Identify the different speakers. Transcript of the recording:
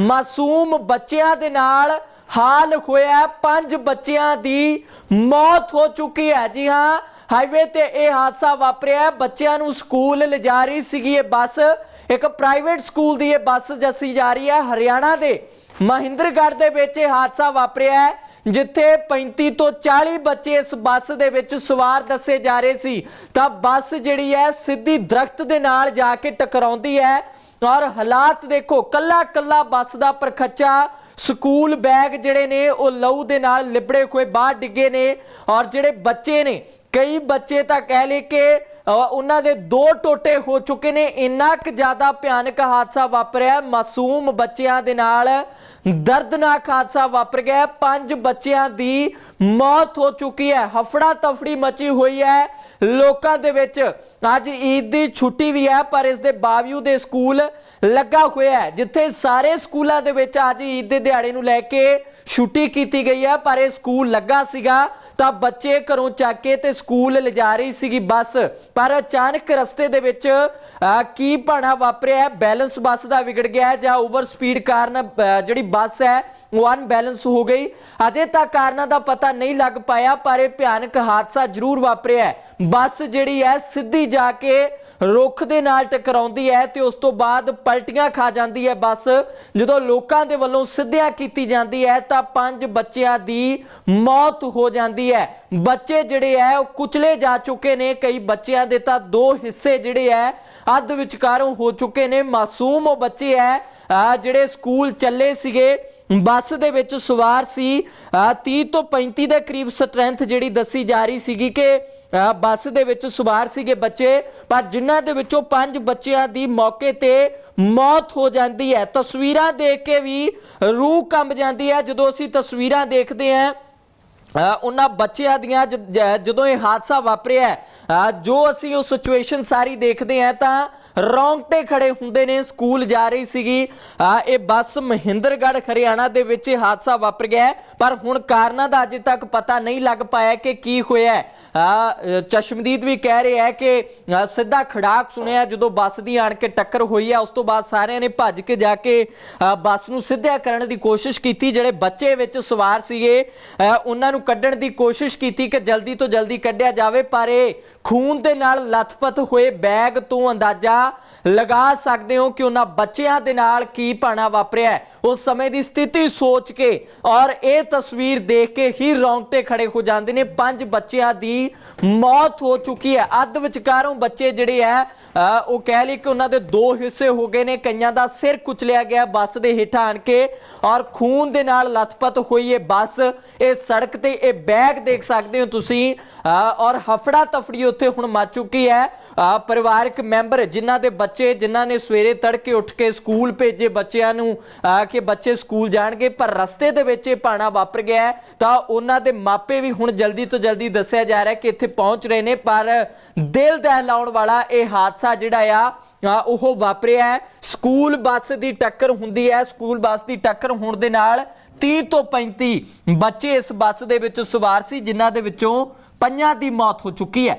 Speaker 1: ਮਾਸੂਮ ਬੱਚਿਆਂ ਦੇ ਨਾਲ ਹਾਲ ਹੋਇਆ ਪੰਜ ਬੱਚਿਆਂ ਦੀ ਮੌਤ ਹੋ ਚੁੱਕੀ ਹੈ। ਜੀ ਹਾਂ ਹਾਈਵੇ ਤੇ ਇਹ ਹਾਦਸਾ ਵਾਪਰਿਆ ਬੱਚਿਆਂ ਨੂੰ ਸਕੂਲ ਲਿਜਾ ਰਹੀ ਸੀਗੀ ਇਹ ਬੱਸ। ਇੱਕ ਪ੍ਰਾਈਵੇਟ ਸਕੂਲ ਦੀ ਇਹ ਬੱਸ ਜੱਸੀ ਜਾ ਰਹੀ ਹੈ। ਹਰਿਆਣਾ ਦੇ ਮਹਿੰਦਰਗੜ੍ਹ ਦੇ ਵਿੱਚ ਇਹ ਹਾਦਸਾ ਵਾਪਰਿਆ ਹੈ। ਜਿੱਥੇ 35 ਤੋਂ 40 ਬੱਚੇ ਇਸ ਬੱਸ ਦੇ ਵਿੱਚ ਸਵਾਰ ਦੱਸੇ ਜਾ ਰਹੇ ਸੀ, ਤਾਂ ਬੱਸ ਜਿਹੜੀ ਹੈ ਸਿੱਧੀ ਦਰਖਤ ਦੇ ਨਾਲ ਜਾ ਕੇ ਟਕਰਾਉਂਦੀ ਹੈ ਔਰ ਹਾਲਾਤ ਦੇਖੋ ਕੱਲਾ ਕੱਲਾ ਬੱਸ ਦਾ ਪਰਖੱਚਾ, ਸਕੂਲ ਬੈਗ ਜਿਹੜੇ ਨੇ ਉਹ ਲਹੂ ਦੇ ਨਾਲ ਲਿਬੜੇ ਹੋਏ ਬਾਹਰ ਡਿੱਗੇ ਨੇ ਔਰ ਜਿਹੜੇ ਬੱਚੇ ਨੇ, ਕਈ ਬੱਚੇ ਤਾਂ ਕਹਿ ਲਏ ਕਿ ਉਹਨਾਂ ਦੇ ਦੋ ਟੋਟੇ ਹੋ ਚੁੱਕੇ ਨੇ। ਇੰਨਾ ਕੁ ਜ਼ਿਆਦਾ ਭਿਆਨਕ ਹਾਦਸਾ ਵਾਪਰਿਆ ਮਾਸੂਮ ਬੱਚਿਆਂ ਦੇ ਨਾਲ ਦਰਦਨਾਕ ਹਾਦਸਾ ਵਾਪਰ ਗਿਆ ਪੰਜ ਬੱਚਿਆਂ ਦੀ ਮੌਤ ਹੋ ਚੁੱਕੀ ਹੈ। ਹਫੜਾ ਤਫੜੀ ਮਚੀ ਹੋਈ ਹੈ। ਲੋਕਾਂ ਦੇ ਵਿੱਚ ਅੱਜ ਈਦ ਦੀ ਛੁੱਟੀ ਵੀ ਹੈ, ਪਰ ਇਸ ਦੇ ਬਾਵਜੂਦ ਇਹ ਸਕੂਲ ਲੱਗਾ ਹੋਇਆ ਹੈ, ਜਿੱਥੇ ਸਾਰੇ ਸਕੂਲਾਂ ਦੇ ਵਿੱਚ ਅੱਜ ਈਦ ਦੇ ਦਿਹਾੜੇ ਨੂੰ ਲੈ ਕੇ ਛੁੱਟੀ ਕੀਤੀ ਗਈ ਹੈ। ਪਰ ਇਹ ਸਕੂਲ ਲੱਗਾ ਸੀਗਾ, ਤਾਂ ਬੱਚੇ ਘਰੋਂ ਚੱਕ ਕੇ ਤੇ ਸਕੂਲ ਲਿਜਾ ਰਹੀ ਸੀਗੀ ਬੱਸ। ਪਰ ਅਚਾਨਕ ਰਸਤੇ ਦੇ ਵਿੱਚ ਕੀ ਭਾਣਾ ਵਾਪਰਿਆ ਬੈਲੈਂਸ ਬੱਸ ਦਾ ਵਿਗੜ ਗਿਆ ਜਾਂ ਓਵਰ ਸਪੀਡ ਕਾਰਨ ਜਿਹੜੀ ਬੱਸ ਹੈ, ਉਹ ਅਨਬੈਲੈਂਸ ਹੋ ਗਈ। ਅਜੇ ਤੱਕ ਕਾਰਨਾਂ ਦਾ ਪਤਾ ਨਹੀਂ ਲੱਗ ਪਾਇਆ, ਪਰ ਇਹ ਭਿਆਨਕ ਹਾਦਸਾ ਜ਼ਰੂਰ ਵਾਪਰਿਆ ਬੱਸ ਜਿਹੜੀ ਹੈ, ਸਿੱਧੀ ਜਾ ਕੇ ਰੁੱਖ ਦੇ ਨਾਲ ਟਕਰਾਉਂਦੀ ਹੈ ਤੇ ਉਸ ਤੋਂ ਬਾਅਦ ਪਲਟੀਆਂ ਖਾ ਜਾਂਦੀ ਹੈ। ਬੱਸ ਜਦੋਂ ਲੋਕਾਂ ਦੇ ਵੱਲੋਂ ਸਿੱਧਿਆ ਕੀਤੀ ਜਾਂਦੀ ਹੈ ਤਾਂ ਪੰਜ ਬੱਚਿਆਂ ਦੀ ਮੌਤ ਹੋ ਜਾਂਦੀ ਹੈ। ਬੱਚੇ ਜਿਹੜੇ ਹੈ ਉਹ ਕੁਚਲੇ ਜਾ ਚੁੱਕੇ ਨੇ। ਕਈ ਬੱਚਿਆਂ ਦੇ ਤਾਂ ਦੋ ਹਿੱਸੇ ਜਿਹੜੇ ਹੈ ਅੱਧ ਵਿਚਕਾਰੋਂ ਹੋ ਚੁੱਕੇ ਨੇ। ਮਾਸੂਮ ਉਹ ਬੱਚੇ ਹੈ ਜਿਹੜੇ ਸਕੂਲ ਚੱਲੇ ਸੀਗੇ। ਬੱਸ ਦੇ ਵਿੱਚ ਸਵਾਰ ਸੀ। ਅਹ 30 ਤੋਂ 35 ਦੇ ਕਰੀਬ ਸਟਰੈਂਥ ਜਿਹੜੀ ਦੱਸੀ ਜਾ ਰਹੀ ਸੀਗੀ ਕਿ ਬੱਸ ਦੇ ਵਿੱਚ ਸਵਾਰ ਸੀਗੇ ਬੱਚੇ। ਪਰ ਜਿਨ੍ਹਾਂ ਦੇ ਵਿੱਚੋਂ ਪੰਜ ਬੱਚਿਆਂ ਦੀ ਮੌਕੇ ਤੇ ਮੌਤ ਹੋ ਜਾਂਦੀ ਹੈ ਤਸਵੀਰਾਂ ਦੇਖ ਕੇ ਵੀ ਰੂਹ ਕੰਬ ਜਾਂਦੀ ਹੈ ਜਦੋਂ ਅਸੀਂ ਤਸਵੀਰਾਂ ਦੇਖਦੇ ਹਾਂ ਉਹਨਾਂ ਬੱਚਿਆਂ ਦੀਆਂ ਜਦੋਂ ਇਹ ਹਾਦਸਾ ਵਾਪਰਿਆ ਜੋ ਅਸੀਂ ਉਹ ਸਿਚੁਏਸ਼ਨ ਸਾਰੀ ਦੇਖਦੇ ਹਾਂ ਤਾਂ ਰੌਂਗਟੇ ਖੜੇ ਹੁੰਦੇ ਨੇ ਸਕੂਲ ਜਾ ਰਹੀ ਸੀਗੀ। ਇਹ ਬੱਸ ਮਹਿੰਦਰਗੜ੍ਹ ਹਰਿਆਣਾ ਦੇ ਵਿੱਚ ਇਹ ਹਾਦਸਾ ਵਾਪਰ ਗਿਆ ਪਰ ਹੁਣ ਕਾਰਨਾਂ ਦਾ ਅਜੇ ਤੱਕ ਪਤਾ ਨਹੀਂ ਲੱਗ ਪਾਇਆ ਕਿ ਕੀ ਹੋਇਆ ਚਸ਼ਮਦੀਦ ਵੀ ਕਹਿ ਰਿਹਾ ਹੈ ਕਿ ਸਿੱਧਾ ਖੜਾਕ ਸੁਣਿਆ ਜਦੋਂ ਬੱਸ ਦੀ ਆਣ ਕੇ ਟੱਕਰ ਹੋਈ ਹੈ। ਉਸ ਤੋਂ ਬਾਅਦ ਸਾਰਿਆਂ ਨੇ ਭੱਜ ਕੇ ਜਾ ਕੇ ਅ, ਬੱਸ ਨੂੰ ਸਿੱਧਿਆ ਕਰਨ ਦੀ ਕੋਸ਼ਿਸ਼ ਕੀਤੀ। ਜਿਹੜੇ ਬੱਚੇ ਵਿੱਚ ਸਵਾਰ ਸੀਗੇ ਅ, ਉਹਨਾਂ ਨੂੰ ਕੱਢਣ ਦੀ ਕੋਸ਼ਿਸ਼ ਕੀਤੀ ਕਿ ਜਲਦੀ ਤੋਂ ਜਲਦੀ ਕੱਢਿਆ ਜਾਵੇ। ਪਰ ਇਹ ਖੂਨ ਦੇ ਨਾਲ ਲੱਥਪੱਥ ਹੋਏ ਬੈਗ ਤੋਂ ਅੰਦਾਜ਼ਾ ਲਗਾ ਸਕਦੇ ਹੋ ਕਿ ਉਹਨਾਂ ਬੱਚਿਆਂ ਦੇ ਨਾਲ ਕੀ ਭਾਣਾ ਵਾਪਰਿਆ ਉਸ ਸਮੇਂ ਦੀ ਸਥਿਤੀ ਸੋਚ ਕੇ ਔਰ ਇਹ ਤਸਵੀਰ ਦੇਖ ਕੇ ਹੀ ਰੌਂਗਟੇ ਖੜੇ ਹੋ ਜਾਂਦੇ ਨੇ। ਪੰਜ ਬੱਚਿਆਂ ਦੀ ਮੌਤ ਹੋ ਚੁੱਕੀ ਹੈ। ਅੱਧ ਵਿਚਕਾਰੋਂ ਬੱਚੇ ਜਿਹੜੇ ਹੈ ਅ, ਉਹ ਕਹਿ ਲਈ ਕਿ ਉਹਨਾਂ ਦੇ ਦੋ ਹਿੱਸੇ ਹੋ ਗਏ ਨੇ। ਕਈਆਂ ਦਾ ਸਿਰ ਕੁਚਲਿਆ ਗਿਆ ਬੱਸ ਦੇ ਹੇਠਾਂ ਆਣ ਕੇ ਔਰ ਖੂਨ ਦੇ ਨਾਲ ਲਥਪਥ ਹੋਈ ਇਹ ਬੱਸ ਇਹ ਸੜਕ ਤੇ ਇਹ ਬੈਗ ਦੇਖ ਸਕਦੇ ਹੋ ਤੁਸੀਂ ਅ, ਔਰ ਹਫੜਾ ਤਫੜੀ ਉੱਥੇ ਹੁਣ ਮਚ ਚੁੱਕੀ ਹੈ। ਅ, ਪਰਿਵਾਰਕ ਮੈਂਬਰ ਜਿਨ੍ਹਾਂ ਦੇ ਬੱਚੇ ਜਿਨ੍ਹਾਂ ਨੇ ਸਵੇਰੇ ਤੜਕੇ ਉੱਠ ਕੇ ਸਕੂਲ ਭੇਜੇ ਬੱਚਿਆਂ ਨੂੰ ਕਿ ਬੱਚੇ ਸਕੂਲ ਜਾਣਗੇ ਪਰ ਰਸਤੇ ਦੇ ਵਿੱਚ ਇਹ ਪਾਣਾ ਵਾਪਰ ਗਿਆ ਤਾਂ ਉਹਨਾਂ ਦੇ ਮਾਪੇ ਵੀ ਹੁਣ ਜਲਦੀ ਤੋਂ ਜਲਦੀ ਦੱਸਿਆ ਜਾ ਰਿਹਾ ਕਿ ਇੱਥੇ ਪਹੁੰਚ ਰਹੇ ਨੇ ਪਰ ਦਿਲ ਦਹਿਲਾਉਣ ਵਾਲਾ ਇਹ ਹਾਦਸਾ ਜਿਹੜਾ ਆ ਉਹ ਵਾਪਰਿਆ ਸਕੂਲ ਬੱਸ ਦੀ ਟੱਕਰ ਹੁੰਦੀ ਹੈ। ਸਕੂਲ ਬੱਸ ਦੀ ਟੱਕਰ ਹੋਣ ਦੇ ਨਾਲ 30 ਤੋਂ 35 ਬੱਚੇ ਇਸ ਬੱਸ ਦੇ ਵਿੱਚ ਸਵਾਰ ਸੀ ਜਿਨ੍ਹਾਂ ਦੇ ਵਿੱਚੋਂ ਪੰਜਾਂ ਦੀ ਮੌਤ ਹੋ ਚੁੱਕੀ ਹੈ।